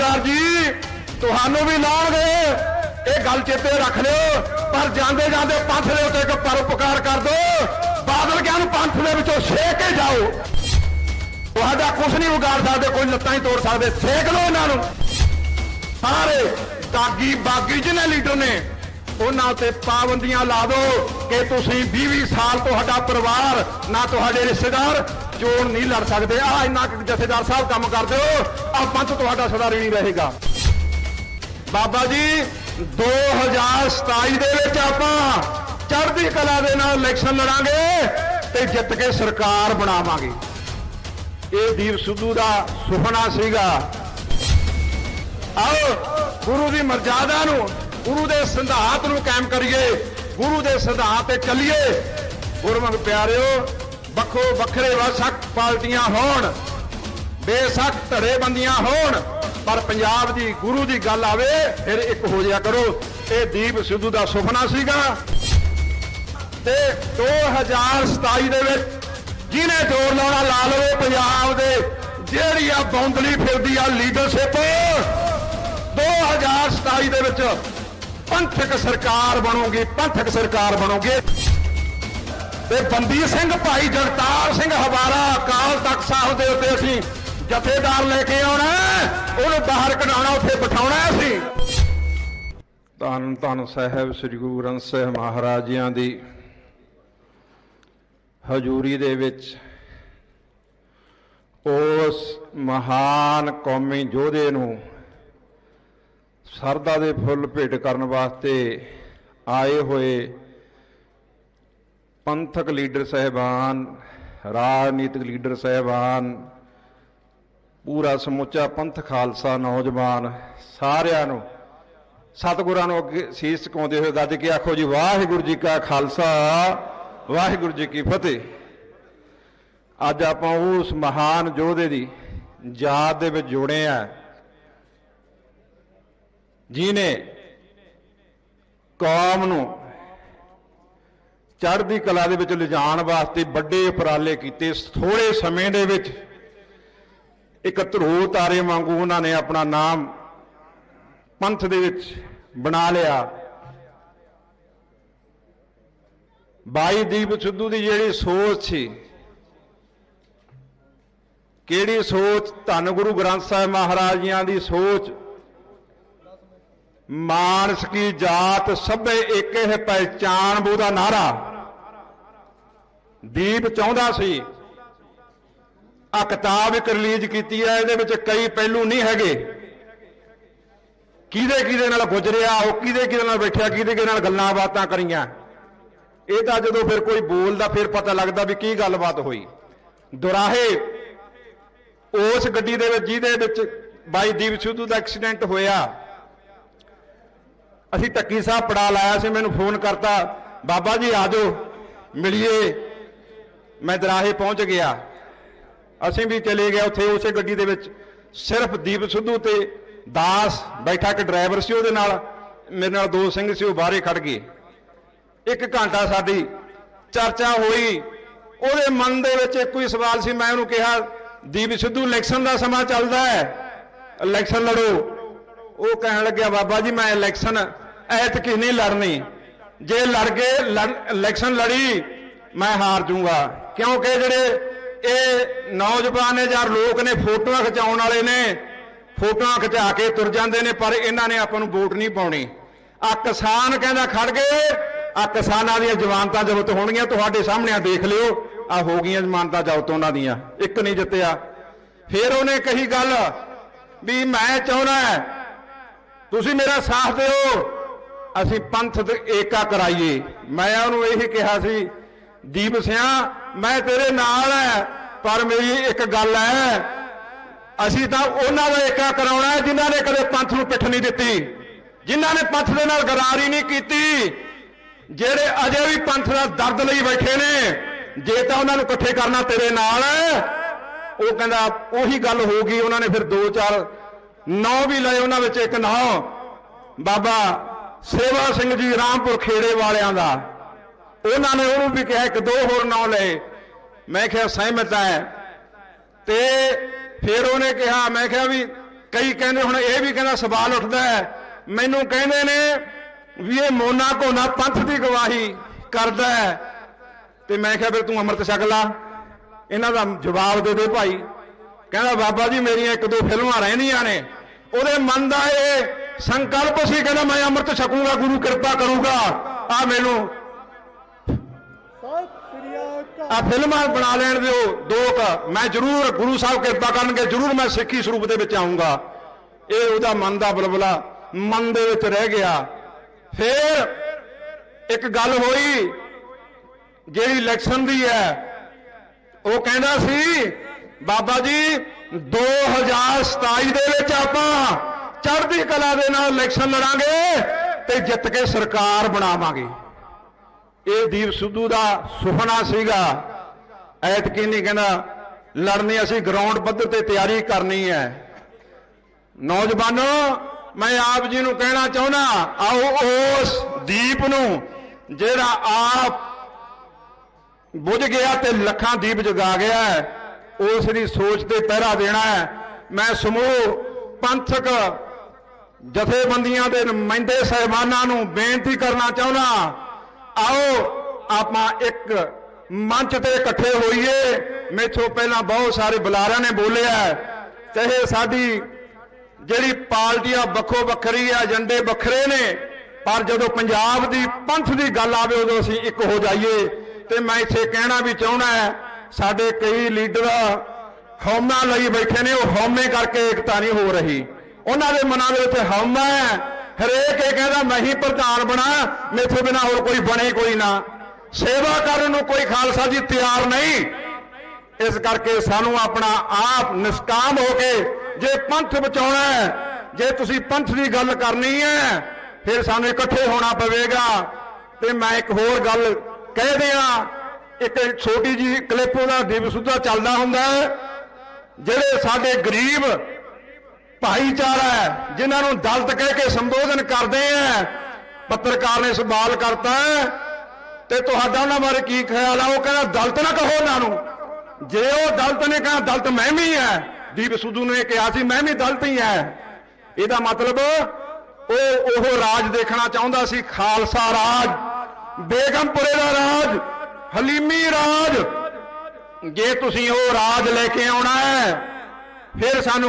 ਜਥੇਦਾਰ ਜੀ, ਤੁਹਾਨੂੰ ਵੀ ਲਾਉਣਗੇ। ਇਹ ਗੱਲ ਚੇਤੇ ਰੱਖ ਲਿਓ, ਪਰ ਜਾਂਦੇ ਜਾਂਦੇ ਪੰਥ ਦੇ ਉੱਤੇ ਇੱਕ ਪਰਉਪਕਾਰ ਕਰ ਦਿਓ ਬਾਦਲ ਗਿਆਨ ਪੰਥ ਦੇ ਵਿੱਚੋਂ ਛੇਕ ਕੇ ਜਾਓ। ਤੁਹਾਡਾ ਕੁਝ ਨਹੀਂ ਉਗਾੜ ਸਕਦੇ, ਕੋਈ ਲੱਤਾਂ ਹੀ ਤੋੜ ਸਕਦੇ, ਛੇਕ ਲਓ ਇਹਨਾਂ ਨੂੰ। ਸਾਰੇ ਦਾਗੀ ਬਾਗੀ ਜਿਹਨੇ ਲੀਡਰ ਨੇ, ਉਹਨਾਂ ਤੇ ਪਾਬੰਦੀਆਂ ਲਾ ਦਿਓ ਕਿ ਤੁਸੀਂ 20 ਸਾਲ ਤੁਹਾਡਾ ਪਰਿਵਾਰ, ਨਾ ਤੁਹਾਡੇ ਰਿਸ਼ਤੇਦਾਰ ਚੋਣ ਨਹੀਂ ਲੜ ਸਕਦੇ। ਆ ਇੰਨਾ ਕੁ ਜਥੇਦਾਰ ਸਾਹਿਬ ਕੰਮ ਕਰਦੇ ਹੋ ਆ ਪੰਥ ਤੁਹਾਡਾ ਸਦਾ ਨਹੀਂ ਰਹੇਗਾ। ਬਾਬਾ ਜੀ 2027 ਦੇ ਵਿੱਚ ਆਪਾਂ ਚੜ੍ਹਦੀ ਕਲਾ ਦੇ ਨਾਲ ਇਲੈਕਸ਼ਨ ਲੜਾਂਗੇ ਤੇ ਜਿੱਤ ਕੇ ਸਰਕਾਰ ਬਣਾਵਾਂਗੇ। ਇਹ ਦੀਪ ਸਿੱਧੂ ਦਾ ਸੁਪਨਾ ਸੀਗਾ। ਆਓ, ਗੁਰੂ ਦੀ ਮਰਜ਼ਾਦਾ ਨੂੰ, ਗੁਰੂ ਦੇ ਸਿਧਾਂਤ ਨੂੰ ਕਾਇਮ ਕਰੀਏ। ਗੁਰੂ ਦੇ ਸਿਧਾਂਤ ਤੇ ਚੱਲੀਏ। ਗੁਰਮੁਖ ਪਿਆਰਿਓ ਵੱਖੋ ਵੱਖਰੇ ਵਸਕ ਪਾਰਟੀਆਂ ਹੋਣ, ਬੇਸ਼ੱਕ ਧੜੇਬੰਦੀਆਂ ਹੋਣ, ਪਰ ਪੰਜਾਬ ਦੀ ਗੁਰੂ ਦੀ ਗੱਲ ਆਵੇ, ਫਿਰ ਇੱਕ ਹੋ ਜਾਇਆ ਕਰੋ, ਇਹ ਦੀਪ ਸਿੱਧੂ ਦਾ ਸੁਪਨਾ ਸੀਗਾ। ਤੇ 2027 ਦੇ ਵਿੱਚ ਜਿਹਨੇ ਜ਼ੋਰ ਲਾਉਣਾ ਲਾ ਲਵੇ ਪੰਜਾਬ ਦੇ, ਜਿਹੜੀ ਆ ਬੌਂਦਲੀ ਫਿਰਦੀ ਆ ਲੀਡਰਸ਼ਿਪ 2027 ਦੇ ਵਿੱਚ ਪੰਥਕ ਸਰਕਾਰ ਬਣੂਗੀ, ਪੰਥਕ ਸਰਕਾਰ ਬਣੂਗੀ। ਤੇ ਬੰਦੀ ਸਿੰਘ ਭਾਈ ਜਗਤਾਰ ਸਿੰਘ ਹਵਾਰਾ ਅਕਾਲ ਤਖਤ ਸਾਹਿਬ ਦੇ ਉੱਤੇ ਅਸੀਂ ਜਥੇਦਾਰ ਲੈ ਕੇ ਆਉਣਾ ਉਹਨੂੰ ਬਾਹਰ ਕਢਾਉਣਾ, ਉੱਥੇ ਬਿਠਾਉਣਾ ਅਸੀਂ। ਧੰਨ ਧੰਨ ਸਾਹਿਬ ਸ੍ਰੀ ਗੁਰੂ ਗ੍ਰੰਥ ਸਾਹਿਬ ਮਹਾਰਾਜ ਜੀਆਂ ਦੀ ਹਜ਼ੂਰੀ ਦੇ ਵਿੱਚ ਉਸ ਮਹਾਨ ਕੌਮੀ ਯੋਧੇ ਨੂੰ ਸਰਦਾ ਦੇ ਫੁੱਲ ਭੇਟ ਕਰਨ ਵਾਸਤੇ ਆਏ ਹੋਏ ਪੰਥਕ ਲੀਡਰ ਸਹਿਬਾਨ, ਰਾਜਨੀਤਿਕ ਲੀਡਰ ਸਹਿਬਾਨ, ਪੂਰਾ ਸਮੁੱਚਾ ਪੰਥ ਖਾਲਸਾ ਨੌਜਵਾਨ ਸਾਰਿਆਂ ਨੂੰ, ਸਤਿਗੁਰਾਂ ਨੂੰ ਅੱਗੇ ਸੀਸ ਝੁਕਾਉਂਦੇ ਹੋਏ ਗੱਜ ਕੇ ਆਖੋ ਜੀ, ਵਾਹਿਗੁਰੂ ਜੀ ਕਾ ਖਾਲਸਾ, ਵਾਹਿਗੁਰੂ ਜੀ ਕੀ ਫਤਿਹ। ਅੱਜ ਆਪਾਂ ਉਸ ਮਹਾਨ ਯੋਧੇ ਦੀ ਯਾਦ ਦੇ ਵਿੱਚ ਜੁੜੇ ਆ ਜਿਨੇ ਕੌਮ ਨੂੰ ਚੜ੍ਹਦੀ ਕਲਾ ਦੇ ਵਿੱਚ ਲਿਜਾਣ ਵਾਸਤੇ ਵੱਡੇ ਉਪਰਾਲੇ ਕੀਤੇ। ਥੋੜੇ ਸਮੇਂ ਦੇ ਵਿੱਚ ਇੱਕ ਧਰੋ ਤਾਰੇ ਵਾਂਗੂ ਉਹਨਾਂ ਨੇ ਆਪਣਾ ਨਾਮ ਪੰਥ ਦੇ ਵਿੱਚ ਬਣਾ ਲਿਆ। ਬਾਈ ਦੀਪ ਸਿੱਧੂ ਦੀ ਜਿਹੜੀ ਸੋਚ ਸੀ, ਕਿਹੜੀ ਸੋਚ? ਧੰਨ ਗੁਰੂ ਗ੍ਰੰਥ ਸਾਹਿਬ ਮਹਾਰਾਜ ਜੀਆਂ ਦੀ ਸੋਚ, ਮਾਨਸ ਕੀ ਜਾਤ ਸਭੇ ਇੱਕ ਹੈ ਪਹਿਚਾਨ ਬੂ ਦਾ ਨਾਰਾ। ਦੀਪ ਚਾਹੁੰਦਾ ਸੀ। ਆ ਕਿਤਾਬ ਇੱਕ ਰਿਲੀਜ਼ ਕੀਤੀ ਹੈ, ਇਹਦੇ ਵਿੱਚ ਕਈ ਪਹਿਲੂ ਨਹੀਂ ਹੈਗੇ। ਕਿਹਦੇ ਕਿਹਦੇ ਨਾਲ ਗੁਜ਼ਰਿਆ, ਉਹ ਕਿਹਦੇ ਕਿਹਦੇ ਨਾਲ ਬੈਠਿਆ, ਕਿਹਦੇ ਕਿਹਦੇ ਨਾਲ ਗੱਲਾਂ ਬਾਤਾਂ ਕਰੀਆਂ। ਇਹ ਤਾਂ ਜਦੋਂ ਫਿਰ ਕੋਈ ਬੋਲਦਾ, ਫਿਰ ਪਤਾ ਲੱਗਦਾ ਵੀ ਕੀ ਗੱਲਬਾਤ ਹੋਈ। ਦੁਰਾਹੇ, ਉਸ ਗੱਡੀ ਦੇ ਵਿੱਚ, ਜਿਹਦੇ ਵਿੱਚ ਬਾਈ ਦੀਪ ਸਿੱਧੂ ਦਾ ਐਕਸੀਡੈਂਟ ਹੋਇਆ। ਅਸੀਂ ਟੱਕੀ ਸਾਹਿਬ ਪੜਾ ਲਾਇਆ ਸੀ, ਮੈਨੂੰ ਫੋਨ ਕਰਤਾ, ਬਾਬਾ ਜੀ ਆ ਜਾਓ, ਮਿਲੀਏ। ਮੈਂ ਦਰਾਹੇ ਪਹੁੰਚ ਗਿਆ। ਅਸੀਂ ਵੀ ਚਲੇ ਗਏ ਉੱਥੇ ਉਸੇ ਗੱਡੀ ਦੇ ਵਿੱਚ। ਸਿਰਫ ਦੀਪ ਸਿੱਧੂ ਤੇ ਦਾਸ ਬੈਠਾ, ਇੱਕ ਡਰਾਈਵਰ ਸੀ ਉਹਦੇ ਨਾਲ। ਮੇਰੇ ਨਾਲ ਦੋ ਸਿੰਘ ਸੀ, ਉਹ ਬਾਹਰੇ ਖੜ ਗਏ। ਇੱਕ ਘੰਟਾ ਸਾਡੀ ਚਰਚਾ ਹੋਈ। ਉਹਦੇ ਮਨ ਦੇ ਵਿੱਚ ਇੱਕੋ ਹੀ ਸਵਾਲ ਸੀ, ਮੈਂ ਉਹਨੂੰ ਕਿਹਾ, ਦੀਪ ਸਿੱਧੂ, ਇਲੈਕਸ਼ਨ ਦਾ ਸਮਾਂ ਚੱਲਦਾ ਹੈ। ਇਲੈਕਸ਼ਨ ਲੜੋ। ਉਹ ਕਹਿਣ ਲੱਗਿਆ, ਬਾਬਾ ਜੀ, ਮੈਂ ਇਲੈਕਸ਼ਨ ਐਤਕੀ ਨਹੀਂ ਲੜਨੀ। ਜੇ ਲੜ ਗਏ, ਲੜ- ਇਲੈਕਸ਼ਨ ਲੜੀ, ਮੈਂ ਹਾਰ ਜਾਊਂਗਾ ਕਿਉਂਕਿ ਜਿਹੜੇ ਇਹ ਨੌਜਵਾਨ ਨੇ ਜਾਂ ਲੋਕ ਨੇ ਫੋਟੋਆਂ ਖਿਚਾਉਣ ਵਾਲੇ ਨੇ, ਫੋਟੋਆਂ ਖਿਚਾ ਕੇ ਤੁਰ ਜਾਂਦੇ ਨੇ, ਪਰ ਇਹਨਾਂ ਨੇ ਆਪਾਂ ਨੂੰ ਵੋਟ ਨਹੀਂ ਪਾਉਣੀ। ਆ ਕਿਸਾਨ ਕਹਿੰਦਾ ਖੜ ਗਏ ਆ ਕਿਸਾਨਾਂ ਦੀਆਂ ਜ਼ਮਾਨਤਾਂ ਜ਼ਬਤ ਹੋਣਗੀਆਂ, ਤੁਹਾਡੇ ਸਾਹਮਣੇ ਆ, ਦੇਖ ਲਿਓ ਆ ਹੋ ਗਈਆਂ ਜ਼ਮਾਨਤਾਂ ਜ਼ਬਤ ਉਹਨਾਂ ਦੀਆਂ, ਇੱਕ ਨਹੀਂ ਜਿੱਤਿਆ। ਫਿਰ ਉਹਨੇ ਕਹੀ ਗੱਲ ਵੀ ਮੈਂ ਚਾਹੁੰਦਾ ਤੁਸੀਂ ਮੇਰਾ ਸਾਥ ਦਿਓ, ਅਸੀਂ ਪੰਥ ਏਕਾ ਕਰਾਈਏ। ਮੈਂ ਉਹਨੂੰ ਇਹੀ ਕਿਹਾ ਸੀ ਦੀਪ ਸਿਆ, ਮੈਂ ਤੇਰੇ ਨਾਲ ਹੈ ਪਰ ਮੇਰੀ ਇੱਕ ਗੱਲ ਹੈ ਅਸੀਂ ਤਾਂ ਉਹਨਾਂ ਦਾ ਏਕਾ ਕਰਾਉਣਾ ਹੈ ਜਿਨ੍ਹਾਂ ਨੇ ਕਦੇ ਪੰਥ ਨੂੰ ਪਿੱਠ ਨਹੀਂ ਦਿੱਤੀ। ਜਿਨ੍ਹਾਂ ਨੇ ਪੰਥ ਦੇ ਨਾਲ ਗਰਾਰੀ ਨਹੀਂ ਕੀਤੀ। ਜਿਹੜੇ ਅਜੇ ਵੀ ਪੰਥ ਦਾ ਦਰਦ ਲਈ ਬੈਠੇ ਨੇ, ਜੇ ਤਾਂ ਉਹਨਾਂ ਨੂੰ ਇਕੱਠੇ ਕਰਨਾ ਤੇਰੇ ਨਾਲ ਉਹ ਕਹਿੰਦਾ, ਉਹੀ ਗੱਲ ਹੋ ਗਈ, ਉਹਨਾਂ ਨੇ ਫਿਰ ਦੋ ਚਾਰ, ਨੌ ਵੀ ਲਏ ਉਹਨਾਂ ਵਿੱਚ ਇੱਕ ਨੌ। ਬਾਬਾ ਸੇਵਾ ਸਿੰਘ ਜੀ ਰਾਮਪੁਰ ਖੇੜੇ ਵਾਲਿਆਂ ਦਾ। ਉਹਨਾਂ ਨੇ ਉਹਨੂੰ ਵੀ ਕਿਹਾ ਇੱਕ ਦੋ ਹੋਰ ਨਾਂ ਲਏ। ਮੈਂ ਕਿਹਾ ਸਹਿਮਤ ਹੈ ਤੇ ਫਿਰ ਉਹਨੇ ਕਿਹਾ, ਮੈਂ ਕਿਹਾ ਵੀ ਕਈ ਕਹਿੰਦੇ ਹੁਣ ਇਹ ਵੀ ਕਹਿੰਦਾ ਸਵਾਲ ਉੱਠਦਾ ਹੈ। ਮੈਨੂੰ ਕਹਿੰਦੇ ਨੇ ਵੀ ਇਹ ਮੋਨਾ ਕੋਨਾ ਪੰਥ ਦੀ ਗਵਾਹੀ ਕਰਦਾ ਹੈ। ਤੇ ਮੈਂ ਕਿਹਾ ਫਿਰ ਤੂੰ ਅੰਮ੍ਰਿਤ ਛਕ ਲਾ। ਇਹਨਾਂ ਦਾ ਜਵਾਬ ਦੇ ਦੇ ਭਾਈ। ਕਹਿੰਦਾ, ਬਾਬਾ ਜੀ ਮੇਰੀਆਂ ਇੱਕ ਦੋ ਫਿਲਮਾਂ ਰਹਿੰਦੀਆਂ ਨੇ। ਉਹਦੇ ਮਨ ਦਾ ਇਹ ਸੰਕਲਪ ਸੀ, ਕਹਿੰਦਾ ਮੈਂ ਅੰਮ੍ਰਿਤ ਛਕੂਗਾ, ਗੁਰੂ ਕਿਰਪਾ ਕਰੂਗਾ। ਆ ਮੈਨੂੰ ਆ ਫਿਲਮਾਂ ਬਣਾ ਲੈਣ ਦਿਓ, ਦੋ ਮੈਂ ਜ਼ਰੂਰ ਗੁਰੂ ਸਾਹਿਬ ਕਿਰਪਾ ਕਰਨਗੇ, ਜ਼ਰੂਰ ਮੈਂ ਸਿੱਖੀ ਸਰੂਪ ਦੇ ਵਿੱਚ ਆਉਂਗਾ ਇਹ ਉਹਦਾ ਮਨ ਦਾ ਬਲਬਲਾ, ਮਨ ਦੇ ਵਿੱਚ ਰਹਿ ਗਿਆ। ਫਿਰ ਇੱਕ ਗੱਲ ਹੋਈ, ਜਿਹੜੀ ਇਲੈਕਸ਼ਨ ਦੀ ਹੈ। ਉਹ ਕਹਿੰਦਾ ਸੀ, ਬਾਬਾ ਜੀ 2027 ਦੇ ਵਿੱਚ ਆਪਾਂ ਚੜ੍ਹਦੀ ਕਲਾ ਦੇ ਨਾਲ ਇਲੈਕਸ਼ਨ ਲੜਾਂਗੇ ਤੇ ਜਿੱਤ ਕੇ ਸਰਕਾਰ ਬਣਾਵਾਂਗੇ। ਇਹ ਦੀਪ ਸਿੱਧੂ ਦਾ ਸੁਪਨਾ ਸੀਗਾ। ਐਤਕੀ ਨਹੀਂ ਕਹਿੰਦਾ, ਲੜਨੀ ਅਸੀਂ ਗਰਾਊਂਡ ਪੱਧਰ ਤੇ ਤਿਆਰੀ ਕਰਨੀ ਹੈ। ਨੌਜਵਾਨੋ, ਮੈਂ ਆਪ ਜੀ ਨੂੰ ਕਹਿਣਾ ਚਾਹੁੰਦਾ, ਆਓ ਉਸ ਦੀਪ ਨੂੰ, ਜਿਹੜਾ ਆਪ ਬੁਝ ਗਿਆ ਤੇ ਲੱਖਾਂ ਦੀਪ ਜਗਾ ਗਿਆ ਹੈ, ਉਸ ਦੀ ਸੋਚ ਤੇ ਪਹਿਰਾ ਦੇਣਾ ਹੈ। ਮੈਂ ਸਮੂਹ ਪੰਥਕ ਜਥੇਬੰਦੀਆਂ ਦੇ ਨੁਮਾਇੰਦੇ ਸਹਿਬਾਨਾਂ ਨੂੰ ਬੇਨਤੀ ਕਰਨਾ ਚਾਹੁੰਦਾ ਆਓ ਆਪਾਂ ਇੱਕ ਮੰਚ ਤੇ ਇਕੱਠੇ ਹੋਈਏ। ਮੇਥੋਂ ਪਹਿਲਾਂ ਬਹੁਤ ਸਾਰੇ ਬੁਲਾਰਿਆਂ ਨੇ ਬੋਲਿਆ ਹੈ, ਚਾਹੇ ਸਾਡੀ ਜਿਹੜੀ ਪਾਰਟੀਆਂ ਵੱਖੋ ਵੱਖਰੀ ਆ ਏਜੰਡੇ ਵੱਖਰੇ ਨੇ ਪਰ ਜਦੋਂ ਪੰਜਾਬ ਦੀ ਪੰਥ ਦੀ ਗੱਲ ਆਵੇ ਉਦੋਂ ਅਸੀਂ ਇੱਕ ਹੋ ਜਾਈਏ। ਤੇ ਮੈਂ ਇੱਥੇ ਕਹਿਣਾ ਵੀ ਚਾਹੁੰਦਾ ਹੈ ਸਾਡੇ ਕਈ ਲੀਡਰ ਹਉਮਾ ਲਈ ਬੈਠੇ ਨੇ ਉਹ ਹੌਮੇ ਕਰਕੇ ਇਕਤਾ ਨਹੀਂ ਹੋ ਰਹੀ। ਉਹਨਾਂ ਦੇ ਮਨਾਂ ਦੇ ਵਿੱਚ ਹੌਮਾ ਹੈ। ਹਰੇਕ ਇਹ ਕਹਿੰਦਾ, ਮੈਂ ਹੀ ਪ੍ਰਧਾਨ ਬਣਾ, ਮੇਥੋਂ ਬਿਨਾ ਹੋਰ ਕੋਈ ਬਣੇ ਕੋਈ ਨਾ। ਸੇਵਾ ਕਰਨ ਨੂੰ ਕੋਈ ਖਾਲਸਾ ਜੀ ਤਿਆਰ ਨਹੀਂ। ਇਸ ਕਰਕੇ ਸਾਨੂੰ ਆਪਣਾ ਆਪ ਨਿਸਕਾਮ ਹੋ ਕੇ ਜੇ ਪੰਥ ਬਚਾਉਣਾ ਹੈ, ਜੇ ਤੁਸੀਂ ਪੰਥ ਦੀ ਗੱਲ ਕਰਨੀ ਹੈ, ਫਿਰ ਸਾਨੂੰ ਇਕੱਠੇ ਹੋਣਾ ਪਵੇਗਾ। ਤੇ ਮੈਂ ਇੱਕ ਹੋਰ ਗੱਲ ਕਹਿ ਦਿਆਂ, ਇੱਕ ਛੋਟੀ ਜੀ ਕਲਿੱਪ ਉਹਦਾ ਦਿਵਸ ਚੱਲਦਾ ਹੁੰਦਾ ਜਿਹੜੇ ਸਾਡੇ ਗਰੀਬ ਭਾਈਚਾਰਾ ਹੈ, ਜਿਨ੍ਹਾਂ ਨੂੰ ਦਲਤ ਕਹਿ ਕੇ ਸੰਬੋਧਨ ਕਰਦੇ ਆ। ਪੱਤਰਕਾਰ ਨੇ ਸਵਾਲ ਕਰਤਾ ਤੇ ਤੁਹਾਡਾ ਉਹਨਾਂ ਬਾਰੇ ਕੀ ਖਿਆਲ ਆ? ਉਹ ਕਹਿੰਦਾ, ਦਲਤ ਨਾ ਕਹੋ ਉਹਨਾਂ ਨੂੰ। ਜੇ ਉਹ ਦਲਤ ਨੇ ਕਹਾ, ਦਲਤ ਮੈਂ ਵੀ ਹੈ। ਦੀਪ ਸਿੱਧੂ ਨੇ ਕਿਹਾ ਸੀ, ਮੈਂ ਵੀ ਦਲਤ ਹੀ ਹੈ। ਇਹਦਾ ਮਤਲਬ ਉਹ ਉਹ ਰਾਜ ਦੇਖਣਾ ਚਾਹੁੰਦਾ ਸੀ, ਖਾਲਸਾ ਰਾਜ। ਬੇਗਮਪੁਰੇ ਦਾ ਰਾਜ, ਹਲੀਮੀ ਰਾਜ। ਜੇ ਤੁਸੀਂ ਉਹ ਰਾਜ ਲੈ ਕੇ ਆਉਣਾ ਹੈ, ਫਿਰ ਸਾਨੂੰ